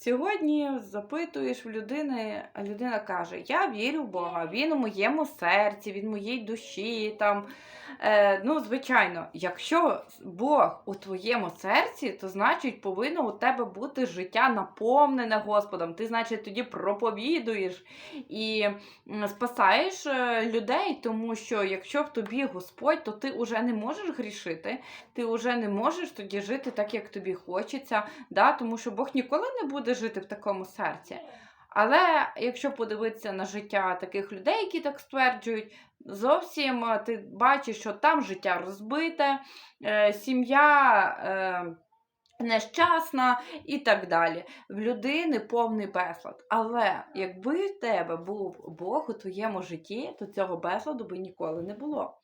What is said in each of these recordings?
Сьогодні запитуєш в людини, а людина каже: Я вірю в Бога, він у моєму серці, він у моїй душі. Там. Е, ну, звичайно, якщо Бог у твоєму серці, то значить повинно у тебе бути життя наповнене Господом. Ти, значить, тоді проповідуєш і спасаєш е, людей, тому що якщо в тобі Господь, то ти вже не можеш грішити, ти вже не можеш тоді жити так, як тобі хочеться, да? тому що Бог ніколи не буде жити в такому серці. Але якщо подивитися на життя таких людей, які так стверджують, зовсім е, ти бачиш, що там життя розбите, е, сім'я. Нещасна і так далі. В людини повний безлад. Але якби в тебе був Бог у твоєму житті, то цього безладу би ніколи не було.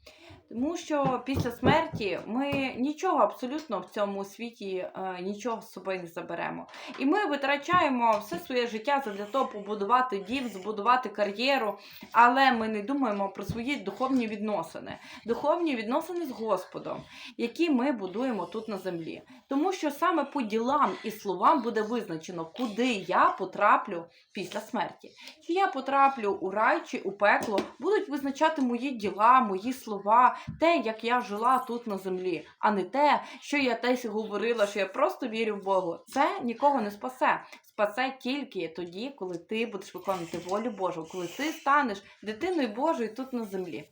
Тому що після смерті ми нічого абсолютно в цьому світі е, нічого з собою не заберемо. І ми витрачаємо все своє життя для того побудувати дім, збудувати кар'єру, але ми не думаємо про свої духовні відносини, духовні відносини з Господом, які ми будуємо тут на землі. Тому що саме по ділам і словам буде визначено, куди я потраплю після смерті. Чи я потраплю у рай чи у пекло, будуть визначати мої діла, мої слова, те, як я жила тут на землі, а не те, що я десь говорила, що я просто вірю в Богу. Це нікого не спасе. Спасе тільки тоді, коли ти будеш виконувати волю Божу, коли ти станеш дитиною Божою тут на землі.